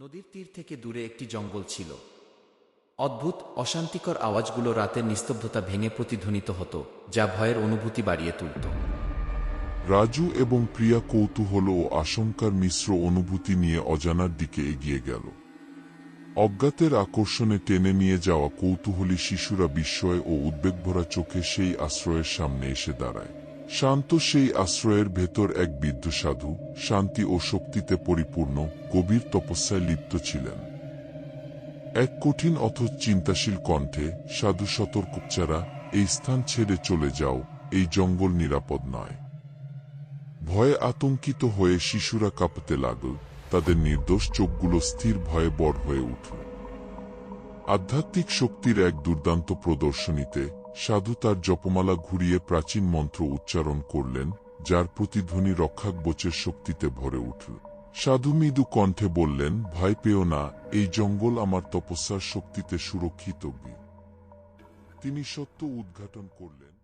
নদীর তীর থেকে দূরে একটি জঙ্গল ছিল। অদ্ভুত, অশান্তিকর আওয়াজগুলো রাতের নিস্তব্ধতা ভেঙে প্রতিধ্বনিত হতো, যা ভয়ের অনুভূতি বাড়িয়ে তুলত। রাজু এবং প্রিয়া কৌতূহল ও আশঙ্কার মিশ্র অনুভূতি নিয়ে অজানার দিকে এগিয়ে গেল। অজ্ঞাতের আকর্ষণে টেনে নিয়ে যাওয়া কৌতূহলী শিশুরা বিস্ময় ও উদ্বেগভরা চোখে সেই আশ্রয়ের সামনে এসে দাঁড়ায়। শান্ত সেই আশ্রয়ের ভেতর এক বৃদ্ধ সাধু শান্তি ও শক্তিতে পরিপূর্ণ গভীর তপস্যায় লিপ্ত ছিলেন। এক কঠিন অথচ চিন্তাশীল কণ্ঠে, সাধু সতর্কচারা এই স্থান ছেড়ে চলে যাও, এই জঙ্গল নিরাপদ নয়। ভয়ে আতঙ্কিত হয়ে শিশুরা কাঁপতে লাগল, তাদের নির্দোষ চোখগুলো স্থির ভয়ে বড় হয়ে উঠল। আধ্যাত্মিক শক্তির এক দুর্দান্ত প্রদর্শনীতে সাধু তার জপমালা ঘুরিয়ে প্রাচীন মন্ত্র উচ্চারণ করলেন, যার প্রতিধ্বনি রক্ষাক বোচের শক্তিতে ভরে উঠল। সাধু মৃদু কণ্ঠে বললেন, ভয় পেও না, এই জঙ্গল আমার তপস্যার শক্তিতে সুরক্ষিত তিনি সত্য উদ্ঘাটন করলেন।